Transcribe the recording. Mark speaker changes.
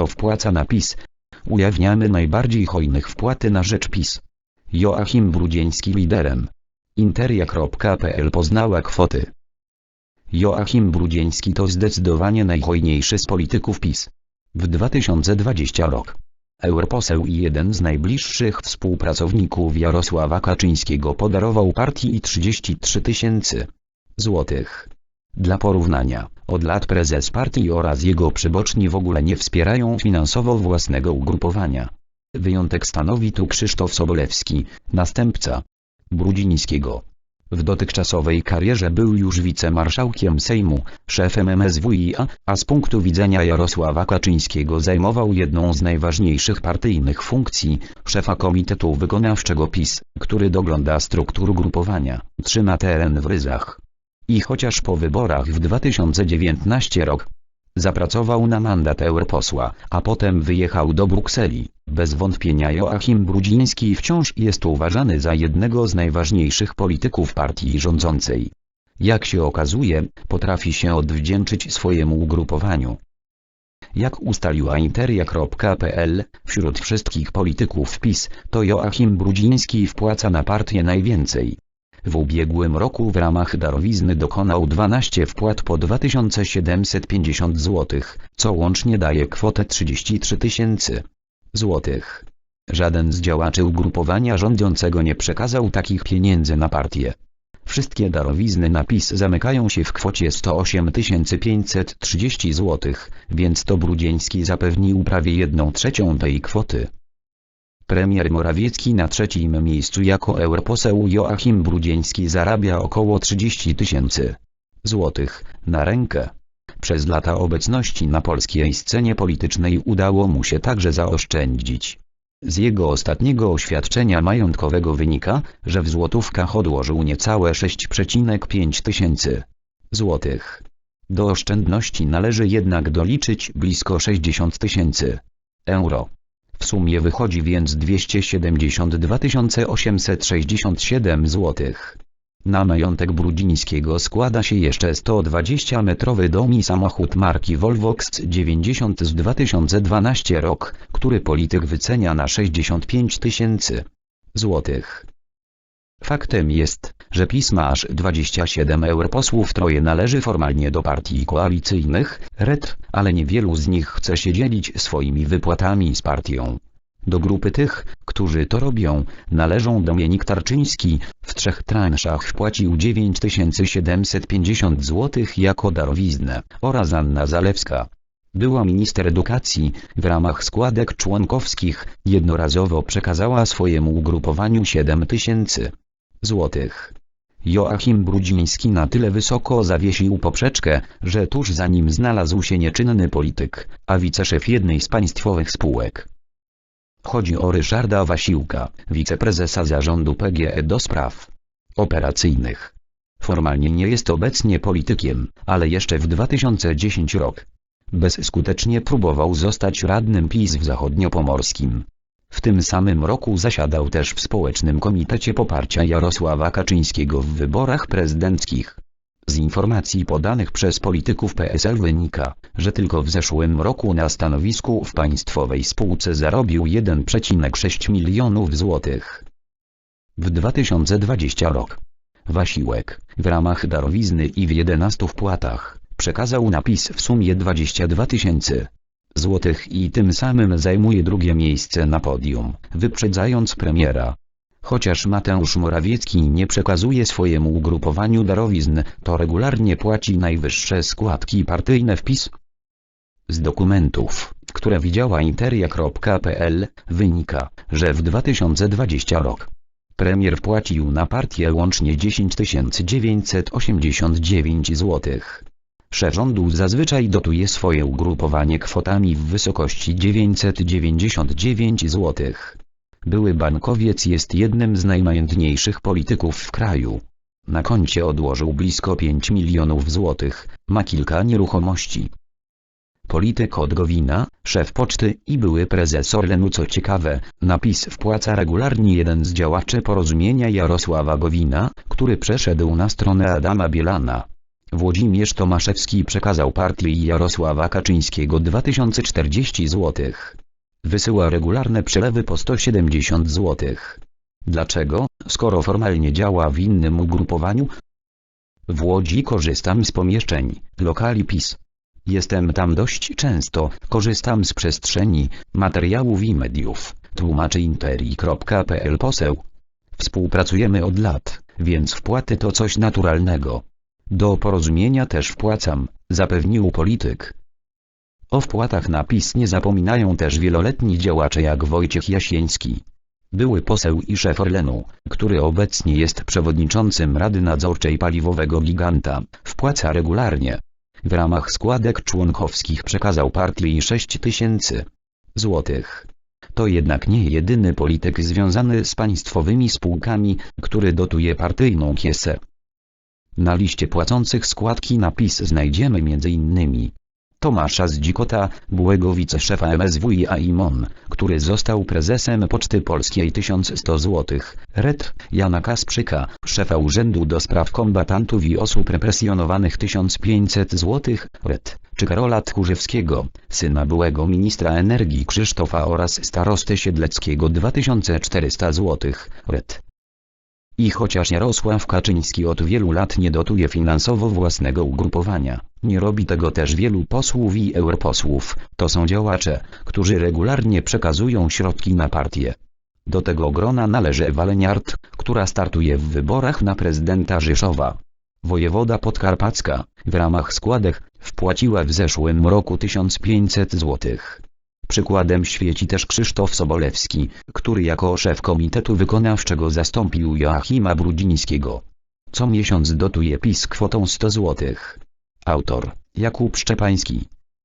Speaker 1: kto wpłaca na PiS. Ujawniamy najbardziej hojnych wpłaty na rzecz PiS. Joachim Brudzieński liderem. Interia.pl poznała kwoty. Joachim Brudzieński to zdecydowanie najhojniejszy z polityków PiS. W 2020 rok. Europoseł i jeden z najbliższych współpracowników Jarosława Kaczyńskiego podarował partii 33 tysięcy złotych. Dla porównania, od lat prezes partii oraz jego przyboczni w ogóle nie wspierają finansowo własnego ugrupowania. Wyjątek stanowi tu Krzysztof Sobolewski, następca Brudzińskiego. W dotychczasowej karierze był już wicemarszałkiem Sejmu, szefem MSWiA, a z punktu widzenia Jarosława Kaczyńskiego zajmował jedną z najważniejszych partyjnych funkcji, szefa Komitetu Wykonawczego PiS, który dogląda struktur grupowania, trzyma teren w ryzach. I chociaż po wyborach w 2019 rok zapracował na mandat europosła, a potem wyjechał do Brukseli, bez wątpienia Joachim Brudziński wciąż jest uważany za jednego z najważniejszych polityków partii rządzącej. Jak się okazuje, potrafi się odwdzięczyć swojemu ugrupowaniu. Jak ustaliła Interia.pl, wśród wszystkich polityków PiS, to Joachim Brudziński wpłaca na partię najwięcej. W ubiegłym roku w ramach darowizny dokonał 12 wpłat po 2750 zł, co łącznie daje kwotę 33 tysięcy złotych. Żaden z działaczy ugrupowania rządzącego nie przekazał takich pieniędzy na partię. Wszystkie darowizny na PiS zamykają się w kwocie 108 530 zł, więc to Brudzieński zapewnił prawie jedną trzecią tej kwoty. Premier Morawiecki na trzecim miejscu jako europoseł Joachim Brudzieński zarabia około 30 tysięcy złotych na rękę. Przez lata obecności na polskiej scenie politycznej udało mu się także zaoszczędzić. Z jego ostatniego oświadczenia majątkowego wynika, że w złotówkach odłożył niecałe 6,5 tysięcy złotych. Do oszczędności należy jednak doliczyć blisko 60 tysięcy euro. W sumie wychodzi więc 272 867 zł. Na majątek Brudzińskiego składa się jeszcze 120-metrowy dom i samochód marki Volvo XC90 z 2012 rok, który polityk wycenia na 65 tysięcy złotych. Faktem jest, że PiS ma aż 27 europosłów troje należy formalnie do partii koalicyjnych, RED, ale niewielu z nich chce się dzielić swoimi wypłatami z partią. Do grupy tych, którzy to robią, należą Dominik Tarczyński, w trzech transzach wpłacił 9750 zł jako darowiznę, oraz Anna Zalewska. Była minister edukacji, w ramach składek członkowskich, jednorazowo przekazała swojemu ugrupowaniu 7 tysięcy złotych. Joachim Brudziński na tyle wysoko zawiesił poprzeczkę, że tuż za nim znalazł się nieczynny polityk, a wiceszef jednej z państwowych spółek. Chodzi o Ryszarda Wasiłka, wiceprezesa zarządu PGE do spraw operacyjnych. Formalnie nie jest obecnie politykiem, ale jeszcze w 2010 rok bezskutecznie próbował zostać radnym PiS w zachodniopomorskim. W tym samym roku zasiadał też w Społecznym Komitecie Poparcia Jarosława Kaczyńskiego w wyborach prezydenckich. Z informacji podanych przez polityków PSL wynika, że tylko w zeszłym roku na stanowisku w państwowej spółce zarobił 1,6 milionów złotych. W 2020 rok Wasiłek, w ramach darowizny i w 11 wpłatach, przekazał napis w sumie 22 tysięcy złotych i tym samym zajmuje drugie miejsce na podium, wyprzedzając premiera. Chociaż Mateusz Morawiecki nie przekazuje swojemu ugrupowaniu darowizn, to regularnie płaci najwyższe składki partyjne w PiS. Z dokumentów, które widziała interia.pl, wynika, że w 2020 rok premier wpłacił na partię łącznie 10 989 zł. Szef rządu zazwyczaj dotuje swoje ugrupowanie kwotami w wysokości 999 zł. Były bankowiec jest jednym z najmajętniejszych polityków w kraju. Na koncie odłożył blisko 5 milionów złotych, ma kilka nieruchomości. Polityk od Gowina, szef poczty i były prezes Orlenu co ciekawe, napis wpłaca regularnie jeden z działaczy porozumienia Jarosława Gowina, który przeszedł na stronę Adama Bielana. Włodzimierz Tomaszewski przekazał partii Jarosława Kaczyńskiego 2040 zł. Wysyła regularne przelewy po 170 zł. Dlaczego, skoro formalnie działa w innym ugrupowaniu? W Łodzi korzystam z pomieszczeń, lokali PiS. Jestem tam dość często, korzystam z przestrzeni, materiałów i mediów, tłumaczy interi.pl poseł. Współpracujemy od lat, więc wpłaty to coś naturalnego. Do porozumienia też wpłacam, zapewnił polityk. O wpłatach na PiS nie zapominają też wieloletni działacze jak Wojciech Jasieński. Były poseł i szef Orlenu, który obecnie jest przewodniczącym Rady Nadzorczej Paliwowego Giganta, wpłaca regularnie. W ramach składek członkowskich przekazał partii 6 tysięcy złotych. To jednak nie jedyny polityk związany z państwowymi spółkami, który dotuje partyjną kiesę. Na liście płacących składki na PiS znajdziemy m.in. Tomasza Zdzikota, byłego wiceszefa MSWiA IMON, który został prezesem Poczty Polskiej 1100 zł, Red Jana Kasprzyka, szefa Urzędu do Spraw Kombatantów i Osób Represjonowanych 1500 zł, Red, czy Karola Tchórzewskiego, syna byłego ministra energii Krzysztofa oraz starosty Siedleckiego 2400 zł, Red. I chociaż Jarosław Kaczyński od wielu lat nie dotuje finansowo własnego ugrupowania, nie robi tego też wielu posłów i europosłów, to są działacze, którzy regularnie przekazują środki na partię. Do tego grona należy Ewa Leniart, która startuje w wyborach na prezydenta Rzeszowa. Wojewoda Podkarpacka, w ramach składek, wpłaciła w zeszłym roku 1500 złotych. Przykładem świeci też Krzysztof Sobolewski, który jako szef Komitetu Wykonawczego zastąpił Joachima Brudzińskiego. Co miesiąc dotuje PiS kwotą 100 zł. Autor Jakub Szczepański